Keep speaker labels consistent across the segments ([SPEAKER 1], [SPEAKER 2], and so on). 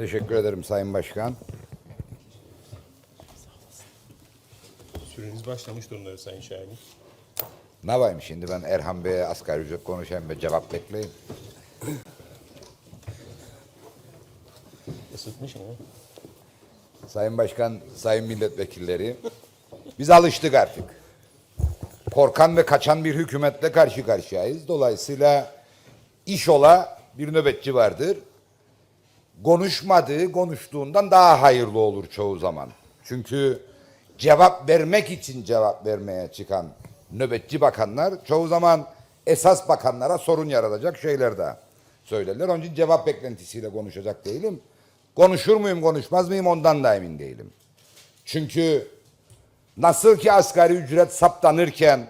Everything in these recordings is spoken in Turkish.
[SPEAKER 1] Teşekkür ederim Sayın Başkan.
[SPEAKER 2] Süreniz başlamış durumda Sayın Şahin.
[SPEAKER 1] Ne yapayım şimdi ben Erhan Bey'e asgari ücret konuşayım ve cevap bekleyeyim.
[SPEAKER 2] Isıtmış mı?
[SPEAKER 1] Sayın Başkan, Sayın Milletvekilleri, biz alıştık artık. Korkan ve kaçan bir hükümetle karşı karşıyayız. Dolayısıyla iş ola bir nöbetçi vardır. Konuşmadığı konuştuğundan daha hayırlı olur çoğu zaman. Çünkü cevap vermek için cevap vermeye çıkan nöbetçi bakanlar çoğu zaman esas bakanlara sorun yaratacak şeyler de söylerler. Onun için cevap beklentisiyle konuşacak değilim. Konuşur muyum konuşmaz mıyım ondan da emin değilim. Çünkü nasıl ki asgari ücret saptanırken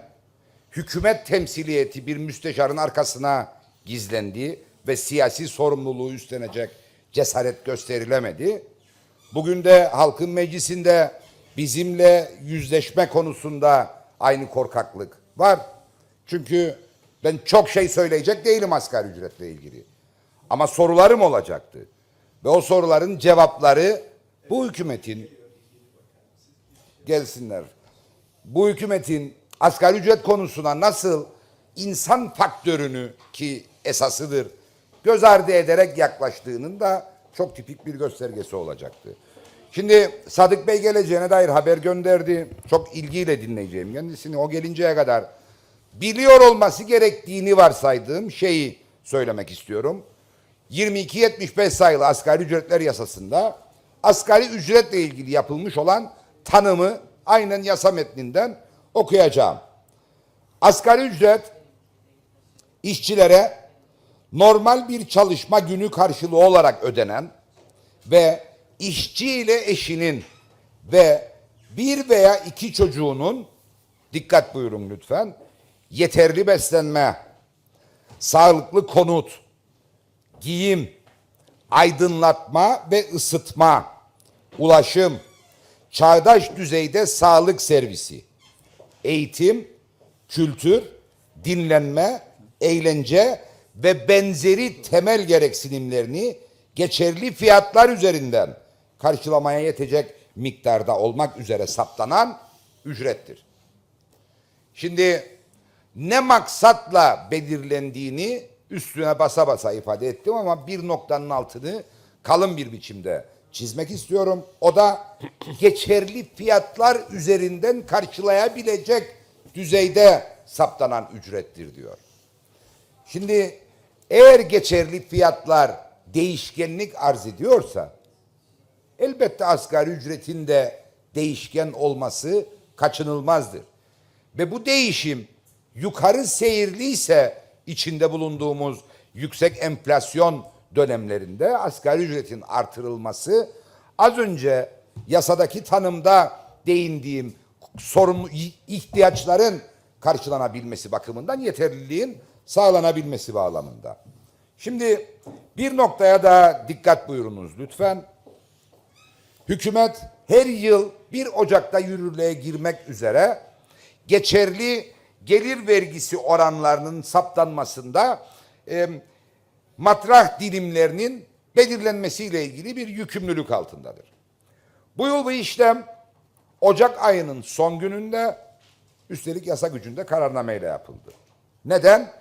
[SPEAKER 1] hükümet temsiliyeti bir müsteşarın arkasına gizlendi ve siyasi sorumluluğu üstlenecek cesaret gösterilemedi. Bugün de halkın meclisinde bizimle yüzleşme konusunda aynı korkaklık var. Çünkü ben çok şey söyleyecek değilim asgari ücretle ilgili. Ama sorularım olacaktı. Ve o soruların cevapları bu hükümetin gelsinler. Bu hükümetin asgari ücret konusuna nasıl insan faktörünü ki esasıdır göz ardı ederek yaklaştığının da çok tipik bir göstergesi olacaktı. Şimdi Sadık Bey geleceğine dair haber gönderdi. Çok ilgiyle dinleyeceğim kendisini. O gelinceye kadar biliyor olması gerektiğini varsaydığım şeyi söylemek istiyorum. 2275 sayılı asgari ücretler yasasında asgari ücretle ilgili yapılmış olan tanımı aynen yasa metninden okuyacağım. Asgari ücret işçilere normal bir çalışma günü karşılığı olarak ödenen ve işçi ile eşinin ve bir veya iki çocuğunun dikkat buyurun lütfen yeterli beslenme, sağlıklı konut, giyim, aydınlatma ve ısıtma, ulaşım, çağdaş düzeyde sağlık servisi, eğitim, kültür, dinlenme, eğlence ve benzeri temel gereksinimlerini geçerli fiyatlar üzerinden karşılamaya yetecek miktarda olmak üzere saptanan ücrettir. Şimdi ne maksatla belirlendiğini üstüne basa basa ifade ettim ama bir noktanın altını kalın bir biçimde çizmek istiyorum. O da geçerli fiyatlar üzerinden karşılayabilecek düzeyde saptanan ücrettir diyor. Şimdi eğer geçerli fiyatlar değişkenlik arz ediyorsa elbette asgari ücretin de değişken olması kaçınılmazdır. Ve bu değişim yukarı seyirliyse içinde bulunduğumuz yüksek enflasyon dönemlerinde asgari ücretin artırılması az önce yasadaki tanımda değindiğim sorumlu ihtiyaçların karşılanabilmesi bakımından yeterliliğin sağlanabilmesi bağlamında. Şimdi bir noktaya da dikkat buyurunuz lütfen. Hükümet her yıl 1 Ocak'ta yürürlüğe girmek üzere geçerli gelir vergisi oranlarının saptanmasında e, matrah dilimlerinin belirlenmesiyle ilgili bir yükümlülük altındadır. Bu yıl bu işlem Ocak ayının son gününde üstelik yasa gücünde kararnameyle yapıldı. Neden?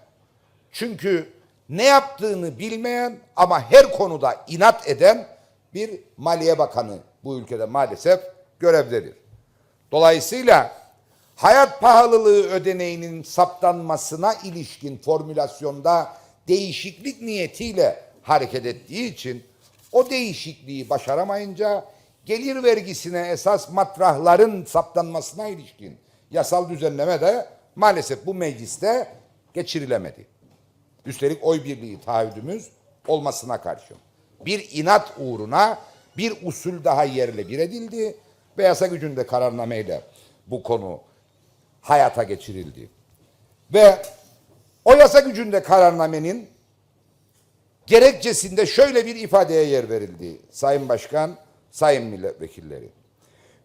[SPEAKER 1] Çünkü ne yaptığını bilmeyen ama her konuda inat eden bir Maliye Bakanı bu ülkede maalesef görevdedir. Dolayısıyla hayat pahalılığı ödeneğinin saptanmasına ilişkin formülasyonda değişiklik niyetiyle hareket ettiği için o değişikliği başaramayınca gelir vergisine esas matrahların saptanmasına ilişkin yasal düzenleme de maalesef bu mecliste geçirilemedi. Üstelik oy birliği taahhüdümüz olmasına karşın. Bir inat uğruna bir usul daha yerle bir edildi ve yasa gücünde kararnameyle bu konu hayata geçirildi. Ve o yasa gücünde kararnamenin gerekçesinde şöyle bir ifadeye yer verildi Sayın Başkan, Sayın Milletvekilleri.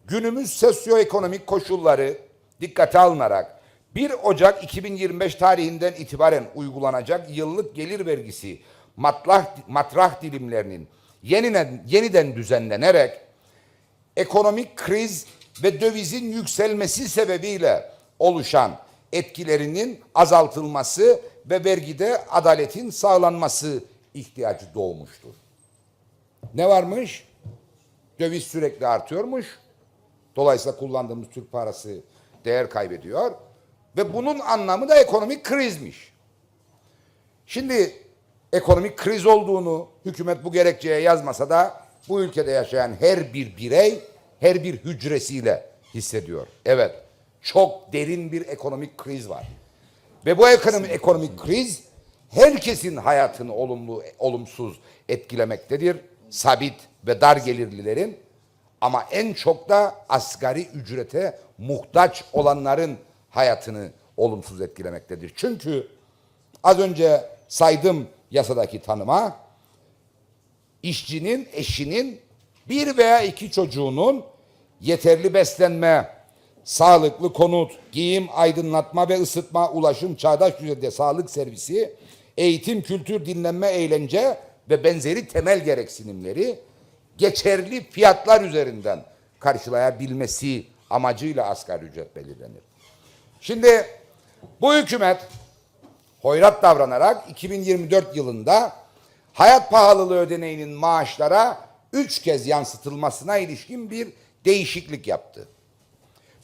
[SPEAKER 1] Günümüz sosyoekonomik koşulları dikkate alınarak 1 Ocak 2025 tarihinden itibaren uygulanacak yıllık gelir vergisi matrah, matrah dilimlerinin yeniden, yeniden düzenlenerek ekonomik kriz ve dövizin yükselmesi sebebiyle oluşan etkilerinin azaltılması ve vergide adaletin sağlanması ihtiyacı doğmuştur. Ne varmış? Döviz sürekli artıyormuş. Dolayısıyla kullandığımız Türk parası değer kaybediyor. Ve bunun anlamı da ekonomik krizmiş. Şimdi ekonomik kriz olduğunu hükümet bu gerekçeye yazmasa da bu ülkede yaşayan her bir birey her bir hücresiyle hissediyor. Evet çok derin bir ekonomik kriz var. Ve bu ekonomi, ekonomik kriz herkesin hayatını olumlu olumsuz etkilemektedir. Sabit ve dar gelirlilerin ama en çok da asgari ücrete muhtaç olanların hayatını olumsuz etkilemektedir. Çünkü az önce saydım yasadaki tanıma işçinin, eşinin bir veya iki çocuğunun yeterli beslenme, sağlıklı konut, giyim, aydınlatma ve ısıtma, ulaşım, çağdaş düzeyde sağlık servisi, eğitim, kültür, dinlenme, eğlence ve benzeri temel gereksinimleri geçerli fiyatlar üzerinden karşılayabilmesi amacıyla asgari ücret belirlenir. Şimdi bu hükümet hoyrat davranarak 2024 yılında hayat pahalılığı ödeneğinin maaşlara üç kez yansıtılmasına ilişkin bir değişiklik yaptı.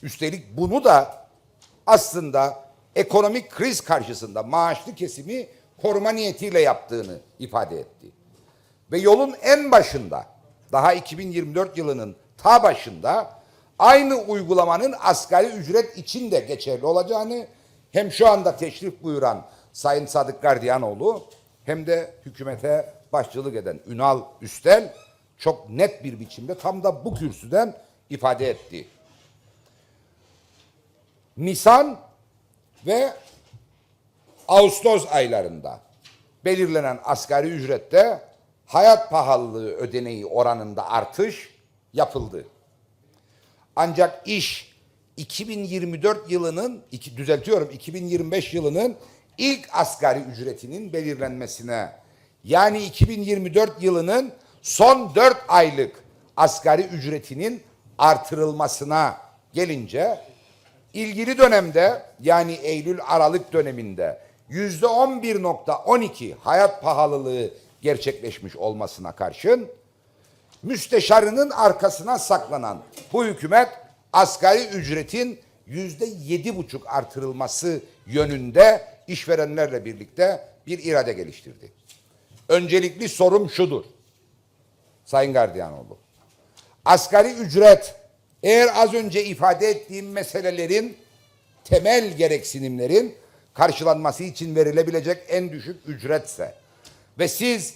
[SPEAKER 1] Üstelik bunu da aslında ekonomik kriz karşısında maaşlı kesimi koruma niyetiyle yaptığını ifade etti. Ve yolun en başında daha 2024 yılının ta başında aynı uygulamanın asgari ücret için de geçerli olacağını hem şu anda teşrif buyuran Sayın Sadık Gardiyanoğlu hem de hükümete başçılık eden Ünal Üstel çok net bir biçimde tam da bu kürsüden ifade etti. Nisan ve Ağustos aylarında belirlenen asgari ücrette hayat pahalılığı ödeneği oranında artış yapıldı. Ancak iş 2024 yılının, iki, düzeltiyorum 2025 yılının ilk asgari ücretinin belirlenmesine. Yani 2024 yılının son 4 aylık asgari ücretinin artırılmasına gelince ilgili dönemde yani Eylül-Aralık döneminde yüzde 11.12 hayat pahalılığı gerçekleşmiş olmasına karşın müsteşarının arkasına saklanan bu hükümet asgari ücretin yüzde yedi buçuk artırılması yönünde işverenlerle birlikte bir irade geliştirdi. Öncelikli sorum şudur. Sayın Gardiyanoğlu. Asgari ücret eğer az önce ifade ettiğim meselelerin temel gereksinimlerin karşılanması için verilebilecek en düşük ücretse ve siz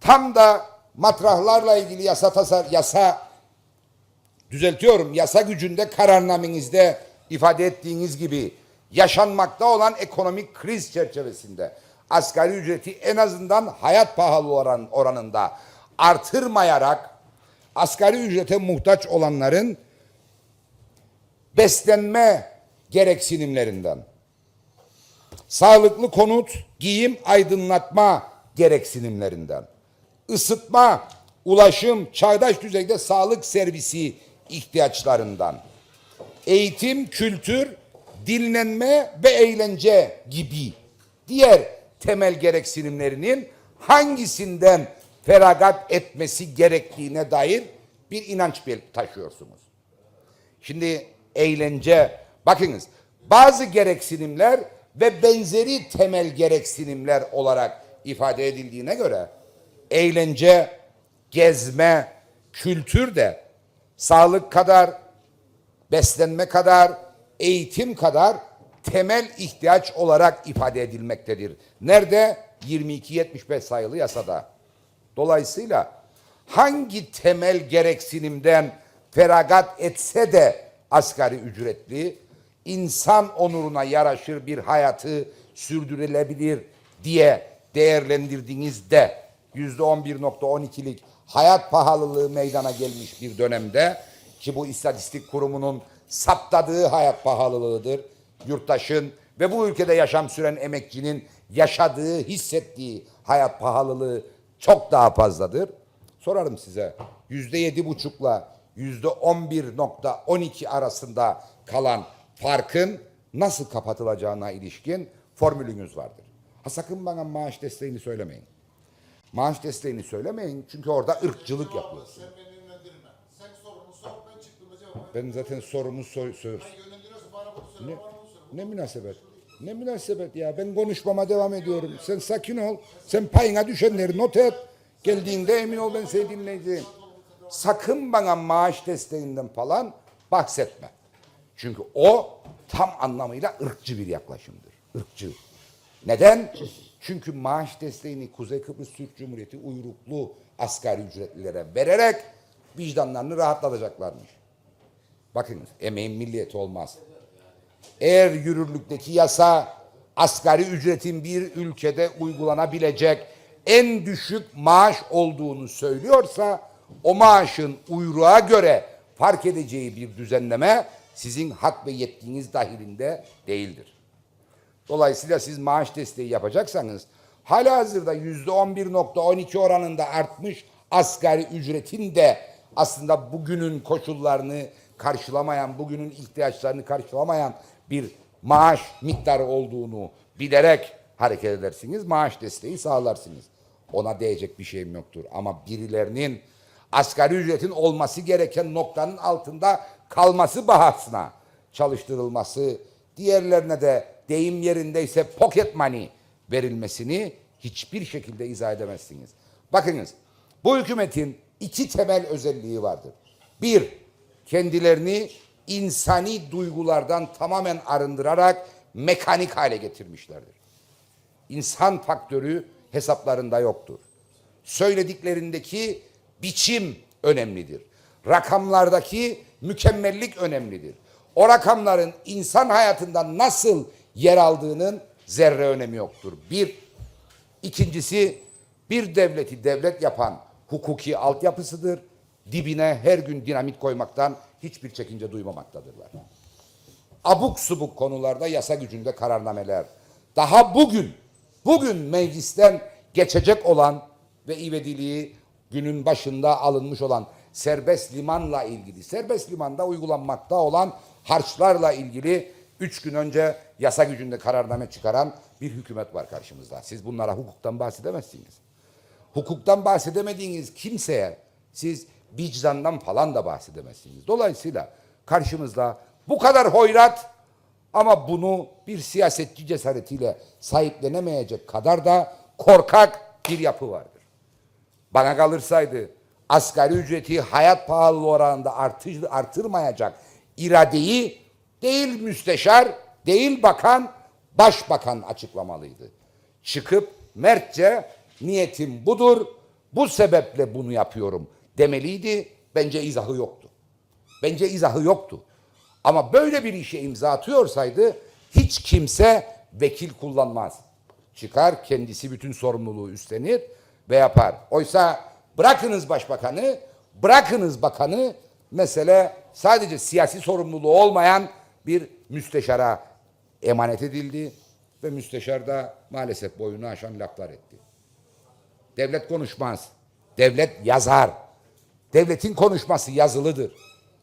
[SPEAKER 1] tam da matrahlarla ilgili yasa tasar yasa düzeltiyorum yasa gücünde kararnamenizde ifade ettiğiniz gibi yaşanmakta olan ekonomik kriz çerçevesinde asgari ücreti en azından hayat pahalı oran, oranında artırmayarak asgari ücrete muhtaç olanların beslenme gereksinimlerinden, sağlıklı konut, giyim, aydınlatma gereksinimlerinden, ısıtma, ulaşım, çağdaş düzeyde sağlık servisi ihtiyaçlarından, eğitim, kültür, dinlenme ve eğlence gibi diğer temel gereksinimlerinin hangisinden feragat etmesi gerektiğine dair bir inanç taşıyorsunuz. Şimdi eğlence, bakınız bazı gereksinimler ve benzeri temel gereksinimler olarak ifade edildiğine göre eğlence, gezme, kültür de sağlık kadar, beslenme kadar, eğitim kadar temel ihtiyaç olarak ifade edilmektedir. Nerede? 2275 sayılı yasada. Dolayısıyla hangi temel gereksinimden feragat etse de asgari ücretli insan onuruna yaraşır bir hayatı sürdürülebilir diye değerlendirdiğinizde %11.12'lik hayat pahalılığı meydana gelmiş bir dönemde ki bu istatistik kurumunun saptadığı hayat pahalılığıdır. Yurttaşın ve bu ülkede yaşam süren emekçinin yaşadığı, hissettiği hayat pahalılığı çok daha fazladır. sorarım size. Yüzde yedi buçukla yüzde on bir nokta on iki arasında kalan farkın nasıl kapatılacağına ilişkin formülünüz vardır. Ha sakın bana maaş desteğini söylemeyin. Maaş desteğini söylemeyin çünkü orada ırkçılık yapıyorsun.
[SPEAKER 2] Sen beni yönlendirme. Sen sorunu sor, ben çıktığımda cevap ver.
[SPEAKER 1] Ben zaten sorumu soy sor.
[SPEAKER 2] Sen yönlendiriyorsun, bana bunu söyle,
[SPEAKER 1] Ne,
[SPEAKER 2] bana bunu söyle.
[SPEAKER 1] ne münasebet? Ne münasebet ya? Ben konuşmama devam ediyorum. Sen sakin ol. Sen payına düşenleri not et. Geldiğinde emin ol ben seni dinleyeceğim. Sakın bana maaş desteğinden falan bahsetme. Çünkü o tam anlamıyla ırkçı bir yaklaşımdır. Irkçı. Neden? Çünkü maaş desteğini Kuzey Kıbrıs Türk Cumhuriyeti uyruklu asgari ücretlilere vererek vicdanlarını rahatlatacaklarmış. Bakınız emeğin milliyeti olmaz. Eğer yürürlükteki yasa asgari ücretin bir ülkede uygulanabilecek en düşük maaş olduğunu söylüyorsa o maaşın uyruğa göre fark edeceği bir düzenleme sizin hak ve yetkiniz dahilinde değildir. Dolayısıyla siz maaş desteği yapacaksanız hala hazırda yüzde 11.12 oranında artmış asgari ücretin de aslında bugünün koşullarını karşılamayan, bugünün ihtiyaçlarını karşılamayan bir maaş miktarı olduğunu bilerek hareket edersiniz. Maaş desteği sağlarsınız. Ona değecek bir şeyim yoktur. Ama birilerinin asgari ücretin olması gereken noktanın altında kalması bahasına çalıştırılması, diğerlerine de deyim yerindeyse pocket money verilmesini hiçbir şekilde izah edemezsiniz. Bakınız, bu hükümetin iki temel özelliği vardır. Bir, kendilerini insani duygulardan tamamen arındırarak mekanik hale getirmişlerdir. İnsan faktörü hesaplarında yoktur. Söylediklerindeki biçim önemlidir. Rakamlardaki mükemmellik önemlidir. O rakamların insan hayatında nasıl yer aldığının zerre önemi yoktur. Bir. İkincisi bir devleti devlet yapan hukuki altyapısıdır. Dibine her gün dinamit koymaktan hiçbir çekince duymamaktadırlar. Abuk subuk konularda yasa gücünde kararnameler. Daha bugün, bugün meclisten geçecek olan ve ivediliği günün başında alınmış olan serbest limanla ilgili, serbest limanda uygulanmakta olan harçlarla ilgili üç gün önce yasa gücünde kararname çıkaran bir hükümet var karşımızda. Siz bunlara hukuktan bahsedemezsiniz. Hukuktan bahsedemediğiniz kimseye siz vicdandan falan da bahsedemezsiniz. Dolayısıyla karşımızda bu kadar hoyrat ama bunu bir siyasetçi cesaretiyle sahiplenemeyecek kadar da korkak bir yapı vardır. Bana kalırsaydı asgari ücreti hayat pahalılığı oranında artır, artırmayacak iradeyi değil müsteşar, değil bakan, başbakan açıklamalıydı. Çıkıp mertçe niyetim budur, bu sebeple bunu yapıyorum demeliydi. Bence izahı yoktu. Bence izahı yoktu. Ama böyle bir işe imza atıyorsaydı hiç kimse vekil kullanmaz. Çıkar kendisi bütün sorumluluğu üstlenir ve yapar. Oysa bırakınız başbakanı, bırakınız bakanı mesele sadece siyasi sorumluluğu olmayan bir müsteşara emanet edildi ve müsteşar da maalesef boyunu aşan laflar etti. Devlet konuşmaz. Devlet yazar. Devletin konuşması yazılıdır.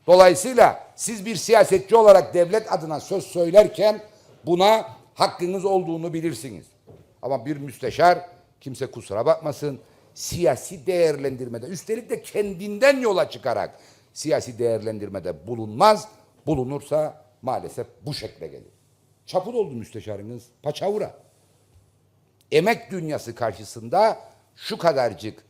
[SPEAKER 1] Dolayısıyla siz bir siyasetçi olarak devlet adına söz söylerken buna hakkınız olduğunu bilirsiniz. Ama bir müsteşar kimse kusura bakmasın siyasi değerlendirmede üstelik de kendinden yola çıkarak siyasi değerlendirmede bulunmaz. Bulunursa maalesef bu şekle gelir. Çapul oldu müsteşarınız. Paçavra emek dünyası karşısında şu kadarcık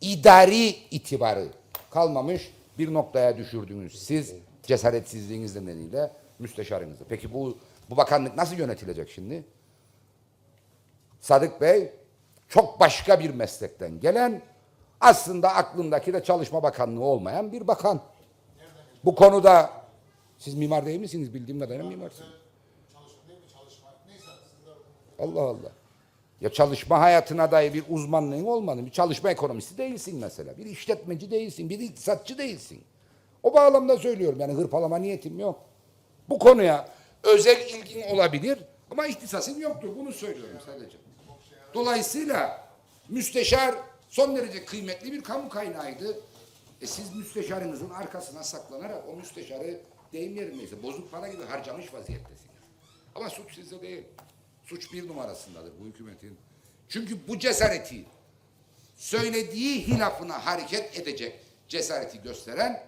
[SPEAKER 1] idari itibarı kalmamış bir noktaya düşürdünüz. Siz cesaretsizliğiniz nedeniyle müsteşarınızı. Peki bu bu bakanlık nasıl yönetilecek şimdi? Sadık Bey çok başka bir meslekten gelen aslında aklındaki de çalışma bakanlığı olmayan bir bakan. Bu konuda siz mimar değil misiniz? Bildiğim kadarıyla mimarsınız. Allah Allah. Ya çalışma hayatına dair bir uzmanlığın olmadı. Bir çalışma ekonomisti değilsin mesela. Bir işletmeci değilsin. Bir iktisatçı değilsin. O bağlamda söylüyorum. Yani hırpalama niyetim yok. Bu konuya özel ilgin olabilir ama ihtisasın yoktur. Bunu söylüyorum sadece. Dolayısıyla müsteşar son derece kıymetli bir kamu kaynağıydı. E siz müsteşarınızın arkasına saklanarak o müsteşarı deyim yerindeyse bozuk para gibi harcamış vaziyettesiniz. Ama suç sizde değil. Suç bir numarasındadır bu hükümetin. Çünkü bu cesareti söylediği hilafına hareket edecek cesareti gösteren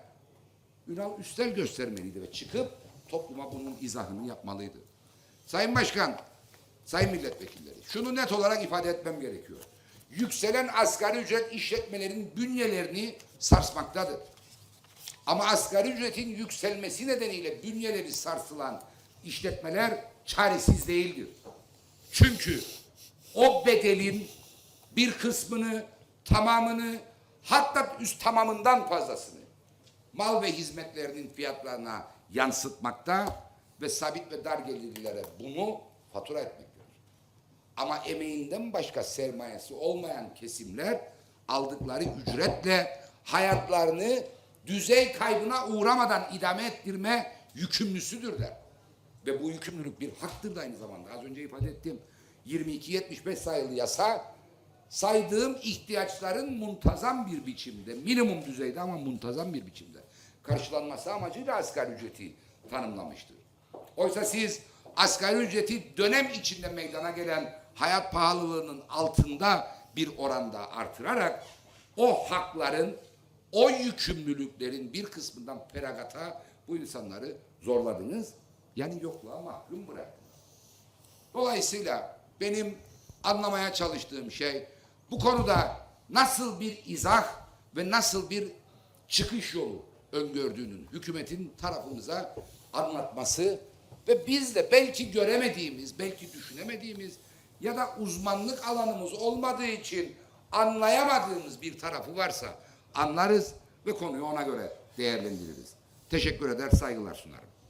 [SPEAKER 1] Ünal Üstel göstermeliydi ve çıkıp topluma bunun izahını yapmalıydı. Sayın Başkan, Sayın Milletvekilleri, şunu net olarak ifade etmem gerekiyor. Yükselen asgari ücret işletmelerin bünyelerini sarsmaktadır. Ama asgari ücretin yükselmesi nedeniyle bünyeleri sarsılan işletmeler çaresiz değildir. Çünkü o bedelin bir kısmını, tamamını, hatta üst tamamından fazlasını mal ve hizmetlerinin fiyatlarına yansıtmakta ve sabit ve dar gelirlilere bunu fatura etmektedir. Ama emeğinden başka sermayesi olmayan kesimler aldıkları ücretle hayatlarını düzey kaybına uğramadan idame ettirme yükümlüsüdürler. Ve bu yükümlülük bir haktır da aynı zamanda. Az önce ifade ettim. 22-75 sayılı yasa saydığım ihtiyaçların muntazam bir biçimde, minimum düzeyde ama muntazam bir biçimde karşılanması amacıyla asgari ücreti tanımlamıştır. Oysa siz asgari ücreti dönem içinde meydana gelen hayat pahalılığının altında bir oranda artırarak o hakların, o yükümlülüklerin bir kısmından feragata bu insanları zorladınız. Yani yokluğa mahkum bıraktınız. Dolayısıyla benim anlamaya çalıştığım şey bu konuda nasıl bir izah ve nasıl bir çıkış yolu öngördüğünün hükümetin tarafımıza anlatması ve biz de belki göremediğimiz, belki düşünemediğimiz ya da uzmanlık alanımız olmadığı için anlayamadığımız bir tarafı varsa anlarız ve konuyu ona göre değerlendiririz. Teşekkür eder, saygılar sunarım.